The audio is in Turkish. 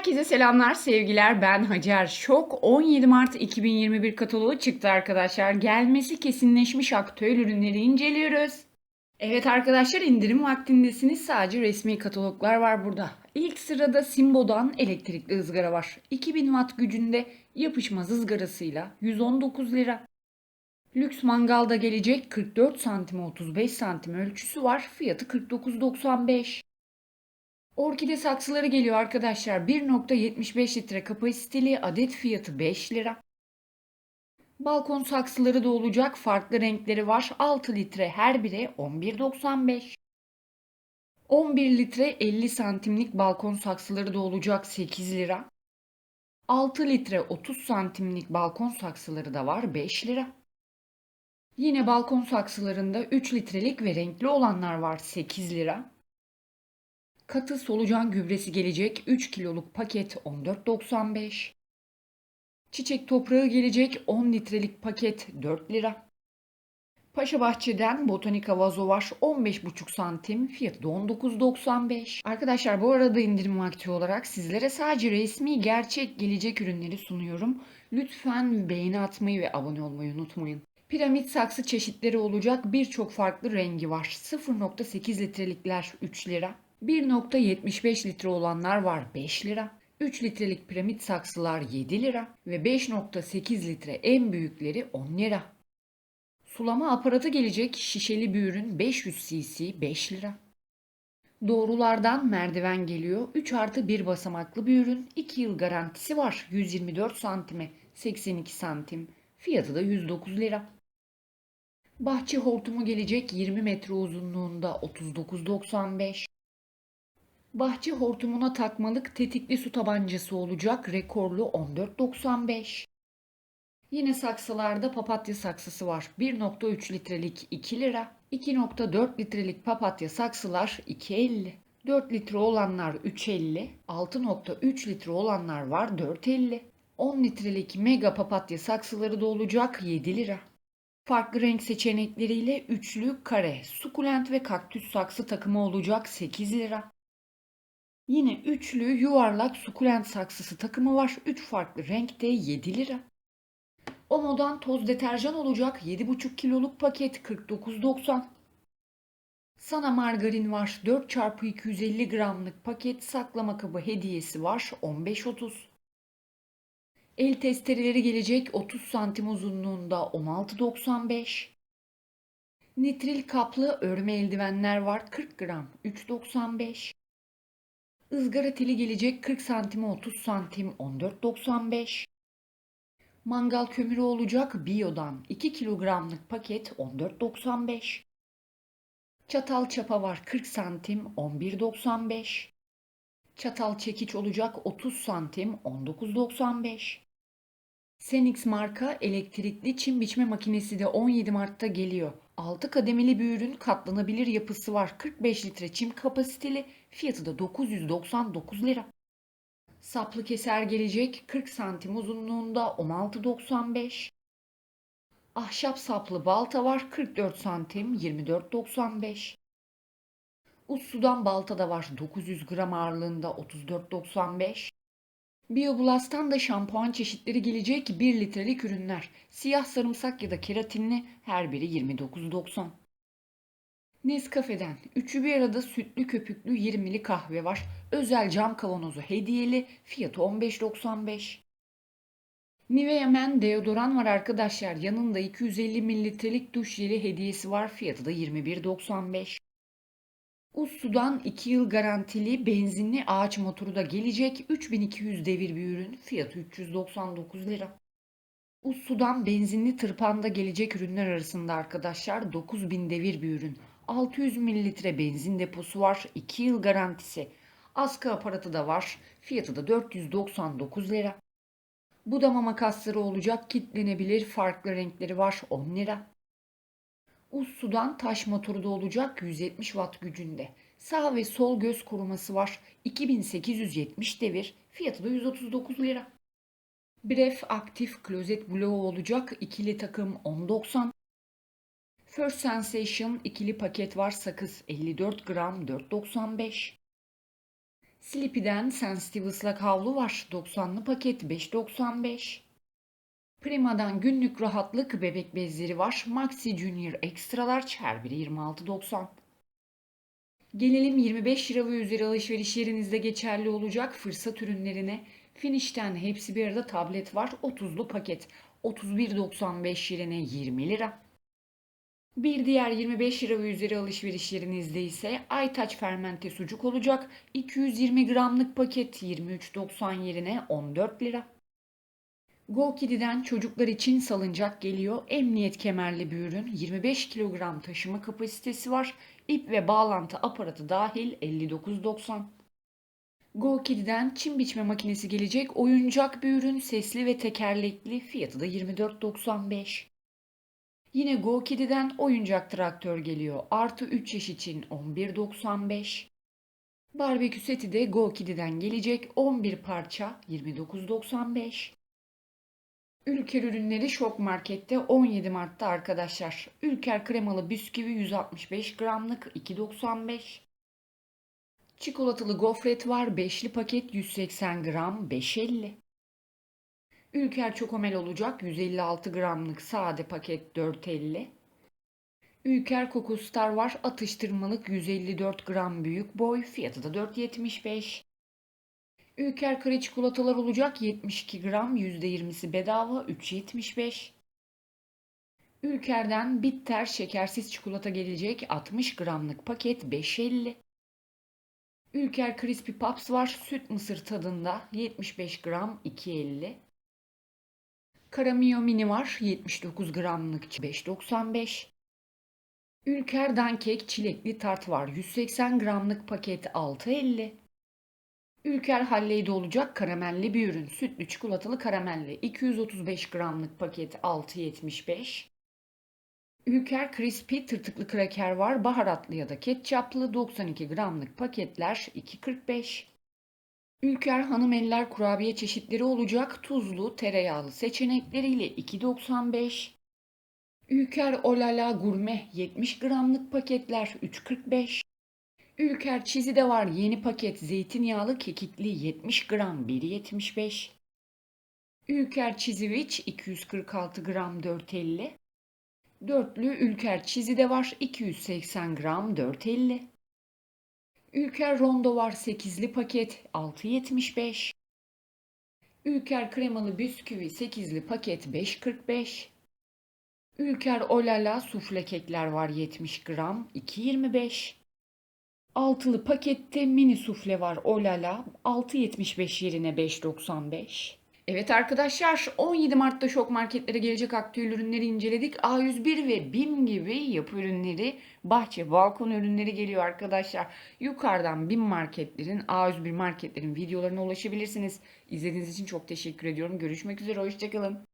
Herkese selamlar, sevgiler. Ben Hacer. Şok 17 Mart 2021 kataloğu çıktı arkadaşlar. Gelmesi kesinleşmiş aktüel ürünleri inceliyoruz. Evet arkadaşlar indirim vaktindesiniz. Sadece resmi kataloglar var burada. İlk sırada Simbo'dan elektrikli ızgara var. 2000 watt gücünde yapışmaz ızgarasıyla 119 lira. Lüks mangalda gelecek 44 santim 35 santim ölçüsü var. Fiyatı 49.95. Orkide saksıları geliyor arkadaşlar. 1.75 litre kapasiteli adet fiyatı 5 lira. Balkon saksıları da olacak. Farklı renkleri var. 6 litre her biri 11.95. 11 litre 50 santimlik balkon saksıları da olacak 8 lira. 6 litre 30 santimlik balkon saksıları da var 5 lira. Yine balkon saksılarında 3 litrelik ve renkli olanlar var 8 lira. Katı solucan gübresi gelecek 3 kiloluk paket 14.95. Çiçek toprağı gelecek 10 litrelik paket 4 lira. Paşa Bahçe'den botanika vazo var 15,5 santim fiyatı da 19.95. Arkadaşlar bu arada indirim vakti olarak sizlere sadece resmi gerçek gelecek ürünleri sunuyorum. Lütfen beğeni atmayı ve abone olmayı unutmayın. Piramit saksı çeşitleri olacak birçok farklı rengi var. 0.8 litrelikler 3 lira. 1.75 litre olanlar var 5 lira. 3 litrelik piramit saksılar 7 lira ve 5.8 litre en büyükleri 10 lira. Sulama aparatı gelecek şişeli bir ürün 500 cc 5 lira. Doğrulardan merdiven geliyor. 3 artı 1 basamaklı bir ürün. 2 yıl garantisi var. 124 santime 82 santim. Fiyatı da 109 lira. Bahçe hortumu gelecek 20 metre uzunluğunda 39.95. Bahçe hortumuna takmalık tetikli su tabancası olacak rekorlu 14.95. Yine saksılarda papatya saksısı var. 1.3 litrelik 2 lira. 2.4 litrelik papatya saksılar 2.50. 4 litre olanlar 3.50. 6.3 litre olanlar var 4.50. 10 litrelik mega papatya saksıları da olacak 7 lira. Farklı renk seçenekleriyle üçlü, kare, sukulent ve kaktüs saksı takımı olacak 8 lira. Yine üçlü yuvarlak sukulent saksısı takımı var. 3 farklı renkte 7 lira. Omo'dan toz deterjan olacak 7,5 kiloluk paket 49.90. Sana margarin var 4 çarpı 250 gramlık paket saklama kabı hediyesi var 15.30. El testereleri gelecek 30 santim uzunluğunda 16.95. Nitril kaplı örme eldivenler var 40 gram 3.95. Izgara teli gelecek 40 santime 30 santim 14.95. Mangal kömürü olacak Bio'dan 2 kilogramlık paket 14.95. Çatal çapa var 40 santim 11.95. Çatal çekiç olacak 30 santim 19.95. Senix marka elektrikli çim biçme makinesi de 17 Mart'ta geliyor. 6 kademeli bir ürün katlanabilir yapısı var. 45 litre çim kapasiteli fiyatı da 999 lira. Saplı keser gelecek 40 santim uzunluğunda 16.95. Ahşap saplı balta var 44 santim 24.95. Ussu'dan balta da var 900 gram ağırlığında 34.95. Bioblast'tan da şampuan çeşitleri gelecek 1 litrelik ürünler. Siyah sarımsak ya da keratinli her biri 29.90. Nescafe'den üçü bir arada sütlü köpüklü 20'li kahve var. Özel cam kavanozu hediyeli fiyatı 15.95. Nivea Men deodoran var arkadaşlar. Yanında 250 mililitrelik duş jeli hediyesi var. Fiyatı da 21.95. Ussu'dan 2 yıl garantili benzinli ağaç motoru da gelecek. 3200 devir bir ürün. Fiyatı 399 lira. Ussu'dan benzinli tırpanda gelecek ürünler arasında arkadaşlar 9000 devir bir ürün. 600 mililitre benzin deposu var. 2 yıl garantisi. Askı aparatı da var. Fiyatı da 499 lira. Budama makasları olacak. Kitlenebilir. Farklı renkleri var. 10 lira. Ussu'dan taş motoru da olacak 170 watt gücünde. Sağ ve sol göz koruması var. 2870 devir. Fiyatı da 139 lira. Bref aktif klozet bloğu olacak. ikili takım 10.90. First Sensation ikili paket var sakız 54 gram 4.95. Sleepy'den sensitive ıslak havlu var. 90'lı paket 5.95. Prima'dan günlük rahatlık bebek bezleri var. Maxi Junior Extralar her biri 26.90. Gelelim 25 lira ve üzeri alışveriş yerinizde geçerli olacak fırsat ürünlerine. Finish'ten hepsi bir arada tablet var. 30'lu paket. 31.95 yerine 20 lira. Bir diğer 25 lira ve üzeri alışveriş yerinizde ise Aytaç fermente sucuk olacak. 220 gramlık paket 23.90 yerine 14 lira. GoKidi'den çocuklar için salıncak geliyor. Emniyet kemerli bir ürün. 25 kilogram taşıma kapasitesi var. İp ve bağlantı aparatı dahil 59.90. GoKidi'den çim biçme makinesi gelecek. Oyuncak bir ürün. Sesli ve tekerlekli. Fiyatı da 24.95. Yine GoKidi'den oyuncak traktör geliyor. Artı 3 yaş için 11.95. Barbekü seti de GoKidi'den gelecek. 11 parça 29.95. Ülker ürünleri Şok Market'te 17 Mart'ta arkadaşlar. Ülker kremalı bisküvi 165 gramlık 2.95. Çikolatalı gofret var. Beşli paket 180 gram 5.50. Ülker Çokomel olacak 156 gramlık sade paket 4.50. Ülker Kokostar var atıştırmalık 154 gram büyük boy fiyatı da 4.75. Ülker kare çikolatalar olacak 72 gram %20'si bedava 3.75. Ülker'den bitter şekersiz çikolata gelecek 60 gramlık paket 5.50. Ülker Crispy Pups var süt mısır tadında 75 gram 2.50. Karamio Mini var 79 gramlık 5.95. Ülker Dankek çilekli tart var 180 gramlık paket 6.50. Ülker Halley'de olacak karamelli bir ürün. Sütlü çikolatalı karamelli 235 gramlık paket 6.75. Ülker Crispy tırtıklı kraker var. Baharatlı ya da ketçaplı 92 gramlık paketler 2.45. Ülker Hanım Eller kurabiye çeşitleri olacak. Tuzlu, tereyağlı seçenekleriyle 2.95. Ülker Olala Gurme 70 gramlık paketler 3.45. Ülker çizi de var yeni paket zeytinyağlı kekikli 70 gram 1.75. Ülker çiziviç 246 gram 4.50. Dörtlü Ülker çizi de var 280 gram 4.50. Ülker rondo var 8'li paket 6.75. Ülker kremalı bisküvi 8'li paket 5.45. Ülker olala sufle kekler var 70 gram 2.25. Altılı pakette mini sufle var olala 6.75 yerine 5.95. Evet arkadaşlar 17 Mart'ta şok marketlere gelecek aktüel ürünleri inceledik. A101 ve BİM gibi yapı ürünleri, bahçe, balkon ürünleri geliyor arkadaşlar. Yukarıdan BİM marketlerin, A101 marketlerin videolarına ulaşabilirsiniz. İzlediğiniz için çok teşekkür ediyorum. Görüşmek üzere, hoşçakalın.